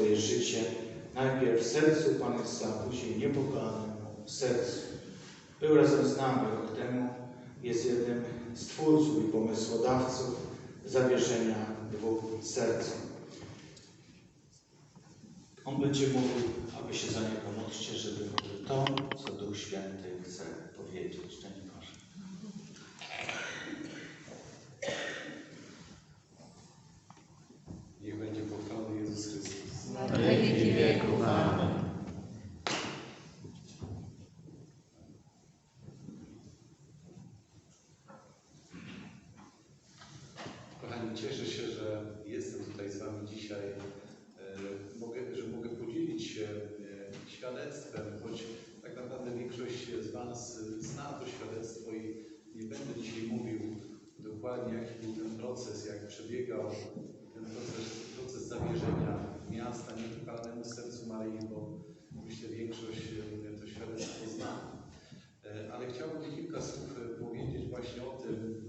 swoje życie najpierw sercu Pana Jezusa, a później niepokolanemu sercu. Był razem z nami rok temu, jest jednym z twórców i pomysłodawców zawierzenia dwóch serc. On będzie mówił, aby się za żeby to, co Duch Święty chce powiedzieć. Szczęść Boże. Niech będzie pochwalony Jezus Chrystus. Na wieki wieków. Amen. Kochani, cieszę się, że jestem tutaj z Wami dzisiaj. E, że mogę podzielić się e, świadectwem, choć tak naprawdę większość z Was zna to świadectwo i nie będę dzisiaj mówił dokładnie, jaki był ten proces, jak przebiegał ten proces, proces zawierzenia miasta niepokalanemu sercu Maryi, bo myślę większość e, to świadectwo zna. E, Ale chciałbym kilka słów e, powiedzieć właśnie o tym,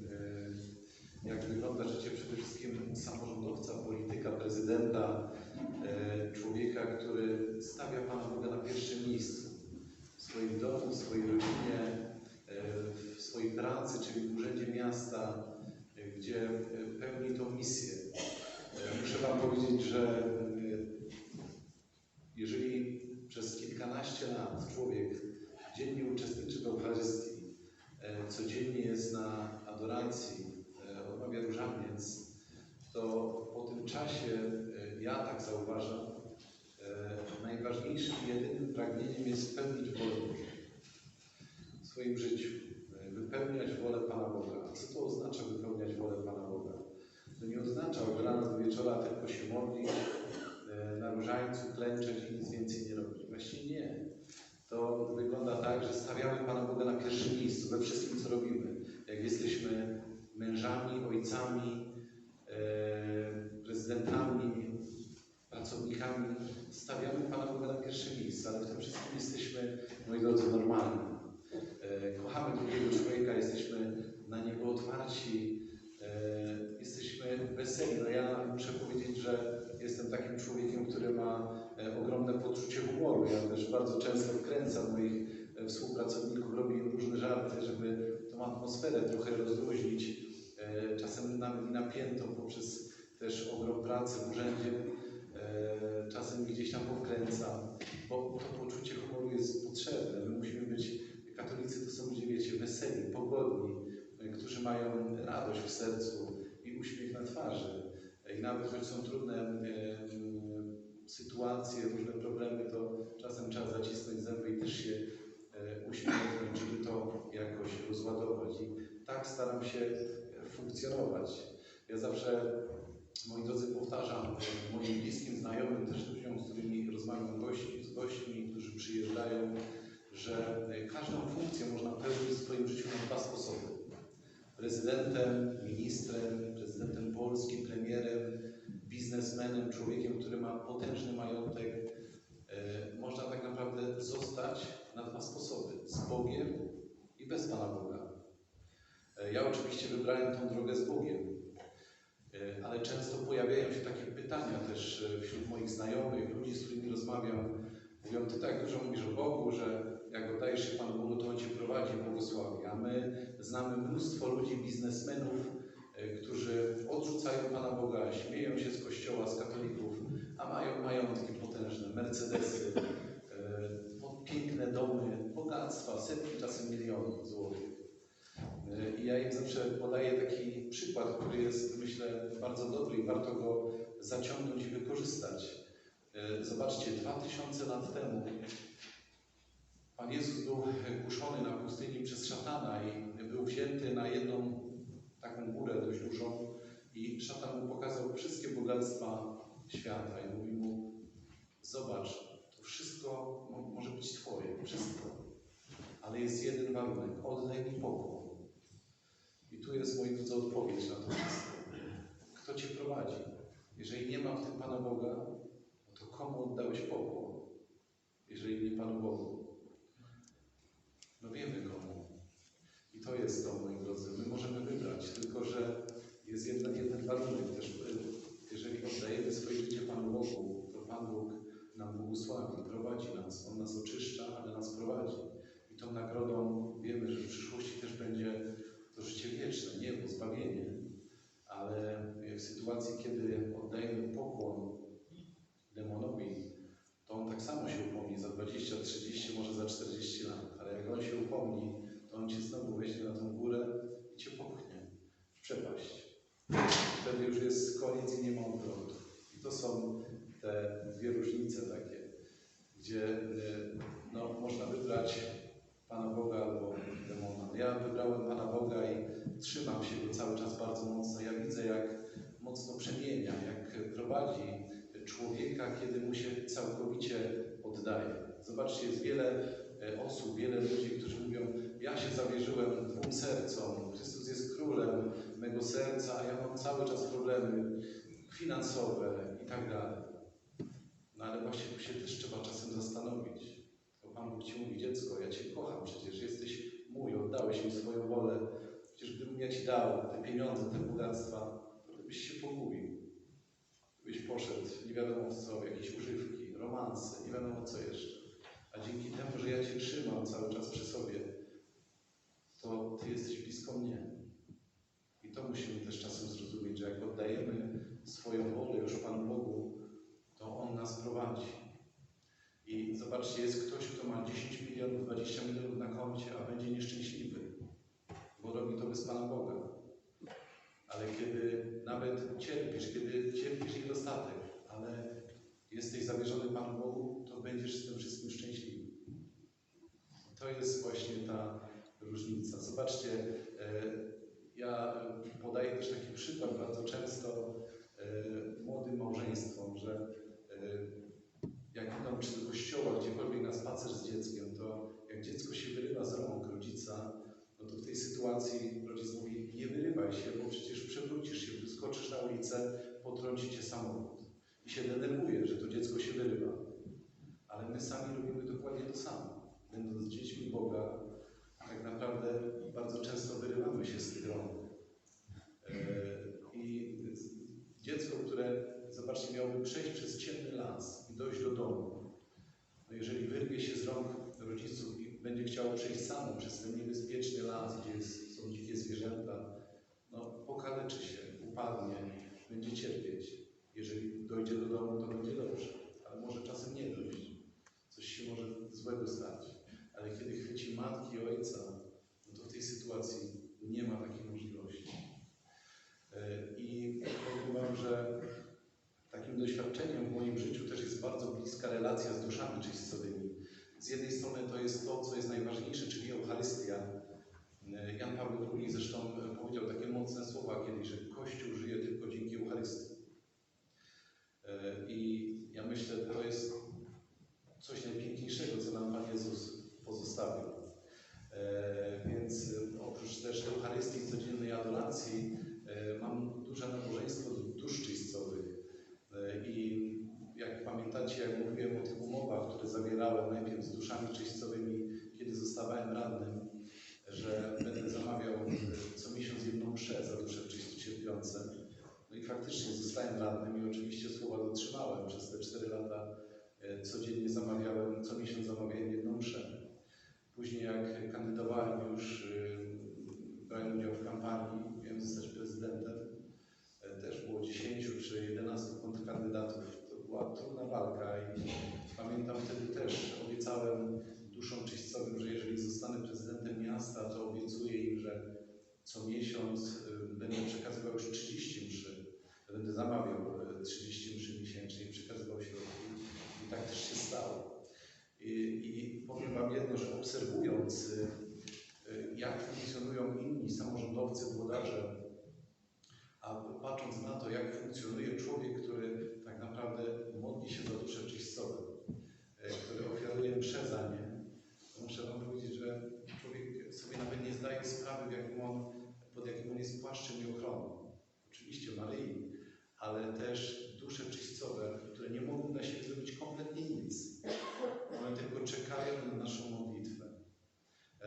e, jak wygląda życie przede wszystkim samorządowca, polityka, prezydenta, e, człowieka, który stawia Pana na pierwszym miejscu. W swoim domu, w swojej rodzinie, e, w swojej pracy, czyli w urzędzie miasta, e, gdzie e, pełni tą misję. E, Muszę Wam powiedzieć, że e, jeżeli przez kilkanaście lat człowiek dziennie uczestniczy w Eucharystii, e, codziennie jest na adoracji, e, odmawia różaniec, to po tym czasie, e, ja tak zauważam, e, najważniejszym jedynym pragnieniem jest spełnić wolę Bożą w swoim życiu, wypełniać wolę Pana Boga. A co to oznacza wypełniać wolę Pana Boga? To nie oznacza od rana do wieczora tylko się modlić, e, na różańcu klęczeć i nic więcej nie robić. Właściwie nie. To wygląda tak, że stawiamy Pana Boga na pierwszym miejscu we wszystkim, co robimy. Jak jesteśmy mężami, ojcami, e, prezydentami, pracownikami, stawiamy Pana Boga na pierwsze miejsce, ale w tym wszystkim jesteśmy, moi drodzy, normalni. E, kochamy drugiego człowieka, jesteśmy na niego otwarci, e, jesteśmy weseli. No ja muszę powiedzieć, że jestem takim człowiekiem, który ma e, ogromne poczucie humoru. Ja też bardzo często wkręcam moich współpracowników, robię im różne żarty, żeby tą atmosferę trochę rozluźnić, czasem nam napiętą poprzez też ogrom pracy w urzędzie, czasem gdzieś tam powkręcam, bo to poczucie humoru jest potrzebne. My musimy być, katolicy to są ludzie, wiecie, weseli, pogodni, e, którzy mają radość w sercu i uśmiech na twarzy. E, I nawet choć są trudne e, sytuacje, różne problemy, to czasem trzeba zacisnąć zęby i też się e, uśmiechnąć, żeby to jakoś rozładować. I tak staram się e, funkcjonować. Ja zawsze, moi drodzy, powtarzam moim bliskim znajomym, też ludziom, z którymi rozmawiam gości, z gośćmi, którzy przyjeżdżają, że e, każdą funkcję można pełnić w swoim życiu na dwa sposoby. Prezydentem, ministrem, prezydentem Polski, premierem, biznesmenem, człowiekiem, który ma potężny majątek, e, można tak naprawdę zostać na dwa sposoby: z Bogiem i bez Pana Boga. E, Ja oczywiście wybrałem tą drogę z Bogiem, ale często pojawiają się takie pytania też e, wśród moich znajomych, ludzi, z którymi rozmawiam. Mówią, Ty tak dużo mówisz o Bogu, że jak oddajesz się Panu Bogu, to On Cię prowadzi, błogosławi. A my znamy mnóstwo ludzi, biznesmenów, e, którzy odrzucają Pana Boga, śmieją się z Kościoła, z katolików, a mają majątki potężne, Mercedesy, e, po- piękne domy, bogactwa, setki, czasem milionów złotych. E, I ja im zawsze podaję taki przykład, który jest, myślę, bardzo dobry i warto go zaciągnąć i wykorzystać. E, Zobaczcie, dwa tysiące lat temu Pan Jezus był kuszony na pustyni przez szatana i był wzięty na jedną taką górę dość dużą i szatan mu pokazał wszystkie bogactwa świata i mówi mu zobacz, to wszystko mo- może być Twoje, wszystko, ale jest jeden warunek, oddaj mi pokój. I tu jest, moi drodzy, odpowiedź na to wszystko. Kto Cię prowadzi? Jeżeli nie ma w tym Pana Boga, to komu oddałeś pokłon? Jeżeli nie Panu Bogu? No wiemy komu. I to jest to, moi drodzy. My możemy wybrać, tylko że jest jeden, jeden warunek też. E, jeżeli oddajemy swoje życie Panu Bogu, to Pan Bóg nam błogosławi, prowadzi nas. On nas oczyszcza, ale nas prowadzi. I tą nagrodą wiemy, że w przyszłości też będzie to życie wieczne, niebo, zbawienie. Ale w sytuacji, kiedy oddajemy pokłon demonowi, to on tak samo się upomni za 20, 30, może za 40 lat. Ale jak on się upomni, to on cię znowu weźmie na tą górę i cię popchnie w przepaść. Wtedy już jest koniec i nie ma odwrotu. I to są te dwie różnice takie, gdzie y, no, można wybrać trzymam się Go cały czas bardzo mocno. Ja widzę, jak mocno przemienia, jak prowadzi człowieka, kiedy mu się całkowicie oddaje. Zobaczcie, jest wiele e, osób, wiele ludzi, którzy mówią, ja się zawierzyłem dwóm sercom, Chrystus jest królem mego serca, a ja mam cały czas problemy finansowe i tak dalej. No ale właśnie tu się też trzeba czasem zastanowić. Bo Pan Bóg Ci mówi, dziecko, ja Cię kocham przecież, jesteś mój, oddałeś mi swoją wolę. Przecież gdybym ja Ci dał te pieniądze, te bogactwa, to byś się pogubił. Byś poszedł, nie wiadomo w co, jakieś używki, romanse, nie wiadomo co jeszcze. A dzięki temu, że ja Cię trzymam cały czas przy sobie, to Ty jesteś blisko mnie. I to musimy też czasem zrozumieć, że jak oddajemy swoją wolę już Panu Bogu, to On nas prowadzi. I zobaczcie, jest ktoś, kto ma 10 milionów, 20 milionów na koncie, a będzie nieszczęśliwy, bo robi to bez Pana Boga. Ale kiedy nawet cierpisz, kiedy cierpisz niedostatek, ale jesteś zawierzony Panu Bogu, to będziesz z tym wszystkim szczęśliwy. To jest właśnie ta różnica. Zobaczcie, e, ja podaję też taki przykład bardzo często e, młodym małżeństwom, że e, jak idą czy do kościoła, gdziekolwiek na spacer z dzieckiem, to jak dziecko się wyrywa z rąk rodzica, no to w tej sytuacji rodzic mówi, nie wyrywaj się, bo przecież przewrócisz się, wyskoczysz na ulicę, potrąci cię samochód. I się denerwuje, że to dziecko się wyrywa. Ale my sami robimy dokładnie to samo. Będąc dziećmi Boga, tak naprawdę bardzo często wyrywamy się z rąk. E, I dziecko, które, zobaczcie, miałoby przejść przez ciemny las i dojść do domu, no jeżeli wyrwie się z rąk rodziców i będzie chciało przejść samo przez ten niebezpieczny las, gdzie są dzikie zwierzęta, no pokaleczy się, upadnie, będzie cierpieć. Jeżeli dojdzie do domu, to będzie dobrze, ale może czasem nie dojść. Coś się może złego stać. Ale kiedy chwyci matki i ojca, no to w tej sytuacji nie ma takiej możliwości. E, I powiem Wam, że takim doświadczeniem w moim życiu też jest bardzo bliska relacja z duszami czyścowymi. Z jednej strony to jest to, co jest najważniejsze, czyli Eucharystia. E, Jan Paweł II zresztą powiedział takie mocne słowa kiedyś, że Kościół żyje tylko dzięki Eucharystii. E, I ja myślę, że to jest coś najpiękniejszego, co nam Pan Jezus pozostawił. E, Więc e, oprócz też Eucharystii, e, mam duże nabożeństwo do dusz czyścowych. E, I jak pamiętacie, jak mówiłem o tych umowach, które zawierałem najpierw z duszami czyścowymi, kiedy zostawałem radnym, że będę zamawiał e, co miesiąc jedną mszę za dusze cierpiące. No i faktycznie zostałem radnym i oczywiście słowa dotrzymałem. Przez te 4 lata codziennie zamawiałem, co miesiąc zamawiałem jedną mszę. Później jak kandydowałem już, brałem udział w kampanii, miałem zostać prezydentem, e, też było 10 czy 11 kontrkandydatów. To była trudna walka i pamiętam wtedy też obiecałem duszom czyścowym, że jeżeli zostanę prezydentem miasta, to obiecuję im, że co miesiąc y, będę przekazywał już 30 mszy. Będę zamawiał y, 30 mszy miesięcznie i przekazywał środki. I tak też się stało. I, i powiem Wam jedno, że obserwując, jak funkcjonują inni samorządowcy, włodarze, a patrząc na to, jak funkcjonuje człowiek, który tak naprawdę modli się za duszę czyścowe, y, który ofiaruje mszę za nie, muszę Wam powiedzieć, że człowiek sobie nawet nie zdaje sprawy, jakim on, pod jakim on jest płaszczem i ochroną. Oczywiście Maryi, ale też dusze czyścowe, które nie mogą dla siebie zrobić kompletnie nic. One tylko czekają na naszą modlitwę.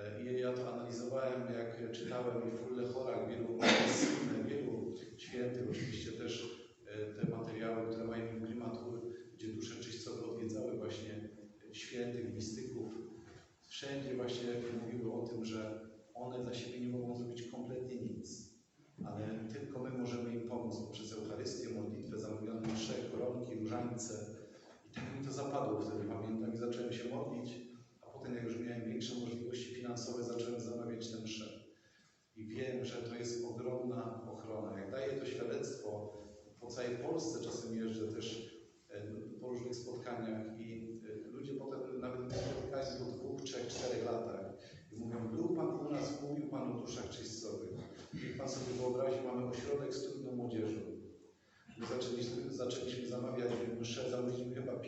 E, I ja to analizowałem, jak czytałem i w Fulle Chorach wielu, wielu świętych, oczywiście też e, te materiały, które mają imprimatur, gdzie dusze czyścowe odwiedzały właśnie świętych, mistyków, wszędzie właśnie mówiły o tym, że one dla siebie nie mogą zrobić kompletnie nic,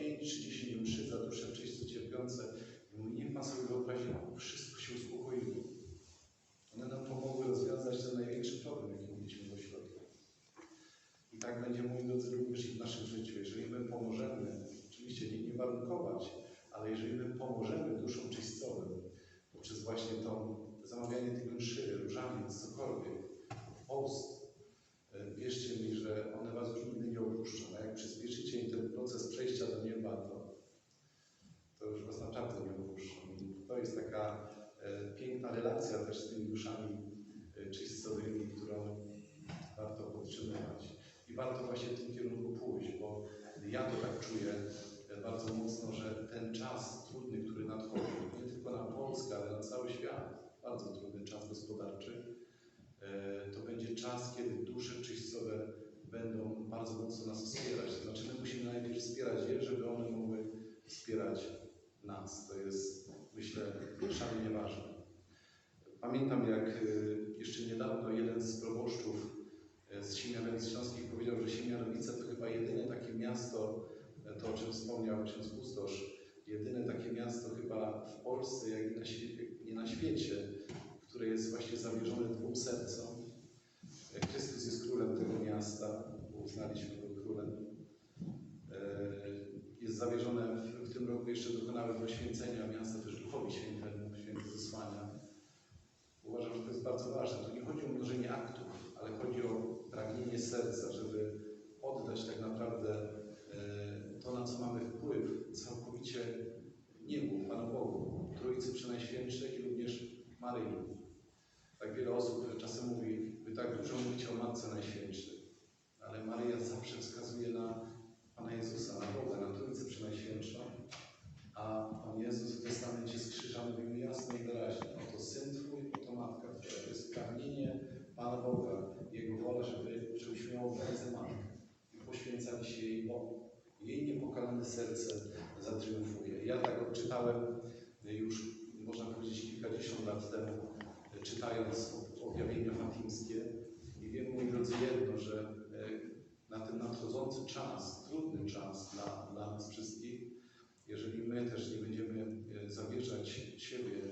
exatamente relacja też z tymi duszami e, czystowymi, którą warto podtrzymywać. I warto właśnie w tym kierunku pójść, bo ja to tak czuję e, bardzo mocno, że ten czas trudny, który nadchodzi, nie tylko na Polskę, ale na cały świat, bardzo trudny czas gospodarczy, e, to będzie czas, kiedy dusze czyścowe będą bardzo mocno nas wspierać. To znaczy my musimy najpierw wspierać je, żeby one mogły wspierać nas. To jest, myślę, szalenie ważne. Pamiętam, jak e, jeszcze niedawno jeden z proboszczów e, z Siemianowic Śląskich powiedział, że Siemianowice to chyba jedyne takie miasto, e, to o czym wspomniał ksiądz Kustosz, jedyne takie miasto chyba w Polsce, jak i na nie na świecie, które jest właśnie zawierzone dwóm sercom. Chrystus jest królem tego miasta, bo uznaliśmy go królem. Jest zawierzone, w, w tym roku jeszcze dokonałem poświęcenia miasta też Duchowi Świętemu, święte zesłania. Uważam, że to jest bardzo ważne. Tu nie chodzi o mnożenie aktów, ale chodzi o pragnienie serca, żeby oddać tak naprawdę e, to, na co mamy wpływ, całkowicie Niemu, Panu Bogu, Trójcy Przenajświętszej i również Maryi. Tak wiele osób czasem mówi, wy tak dużo mówicie o Matce Najświętszej, ale Maryja zawsze wskazuje na Pana Jezusa, na Boga, na Trójcę Przenajświętszą, a Pan Jezus w testamencie z krzyża mówił jasno i wyraźnie, oto Syn Twój, oto Matka Twoja. To jest pragnienie Pana Boga, Jego wola, żeby, żebyśmy miał obrazę Matkę i poświęcali się jej Bogu. Jej niepokalane serce zatriumfuje. Ja tak odczytałem już, można powiedzieć, kilkadziesiąt lat temu, czytając objawienia fatimskie i wiem, moi drodzy, jedno, że e, na ten nadchodzący czas, trudny czas dla, dla nas wszystkich, jeżeli my też nie będziemy e, zawierzać siebie,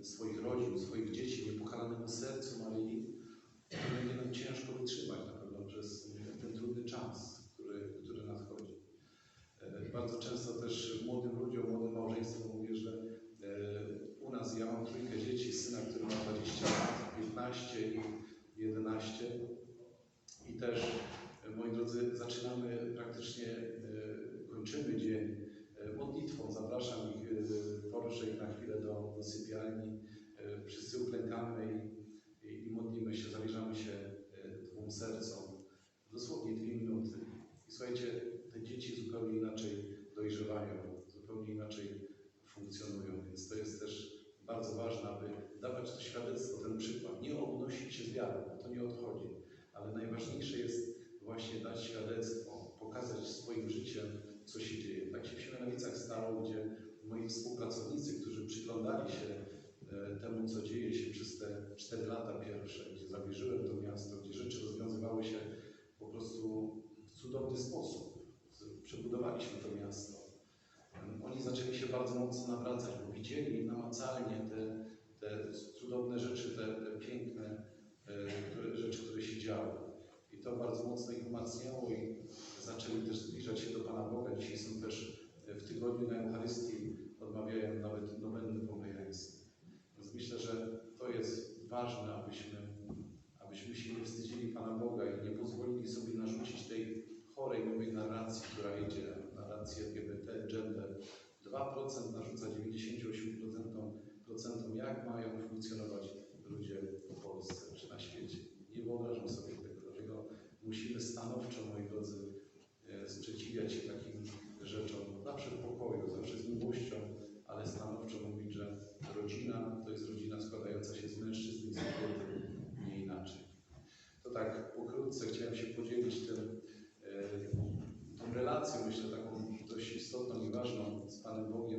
e, swoich rodzin, swoich dzieci niepokalanemu sercu Maryi, to będzie nam ciężko wytrzymać na pewno przez e, ten trudny czas, który, który nadchodzi. Bardzo często też młodym ludziom, młodym małżeństwom mówię, że u nas ja mam trójkę dzieci, syna, który ma 20 lat, 15 i 11 i też, moi drodzy, zaczynamy praktycznie, e, kończymy dzień e, modlitwą. Zapraszam ich, e, poruszę ich na chwilę do, do sypialni. E, Wszyscy uklękamy i, i, i modlimy się, zawierzamy się e, dwóm sercom. Dosłownie dwie minuty. I słuchajcie, te dzieci zupełnie inaczej dojrzewają, zupełnie inaczej funkcjonują, więc to jest też bardzo ważne, aby dawać to świadectwo, ten przykład. Nie obnosić się z wiarą, bo to nie o to chodzi, ale najważniejsze jest właśnie dać świadectwo, pokazać swoim życiem, co się dzieje. Tak się w Siemianowicach stało, gdzie moi współpracownicy, którzy przyglądali się e, temu, co dzieje się przez te cztery lata pierwsze, gdzie zawierzyłem to miasto, gdzie rzeczy rozwiązywały się po prostu w cudowny sposób. Przebudowaliśmy to miasto. Oni zaczęli się bardzo mocno nawracać, bo widzieli namacalnie te, te cudowne rzeczy, te, te piękne e, które, rzeczy, które się działy. I to bardzo mocno ich umacniało i zaczęli też zbliżać się do Pana Boga. Dzisiaj są też w tygodniu na Eucharystii, odmawiają nawet nowenny pomyjaństw. Więc myślę, że to jest ważne, abyśmy, abyśmy się nie wstydzili Pana Boga i nie pozwolili sobie narzucić tej chorej nowej narracji, która idzie, narracji LGBT, gender. 2% narzuca 98% procentom, jak mają funkcjonować ludzie w Polsce czy na świecie. Nie wyobrażam sobie musimy stanowczo, moi drodzy, e, sprzeciwiać się takim rzeczom, zawsze w pokoju, zawsze z miłością, ale stanowczo mówić, że rodzina to jest rodzina składająca się z mężczyzn i z kobiety, nie inaczej. To tak pokrótce chciałem się podzielić tym, e, tą relacją, myślę, taką dość istotną i ważną z Panem Bogiem,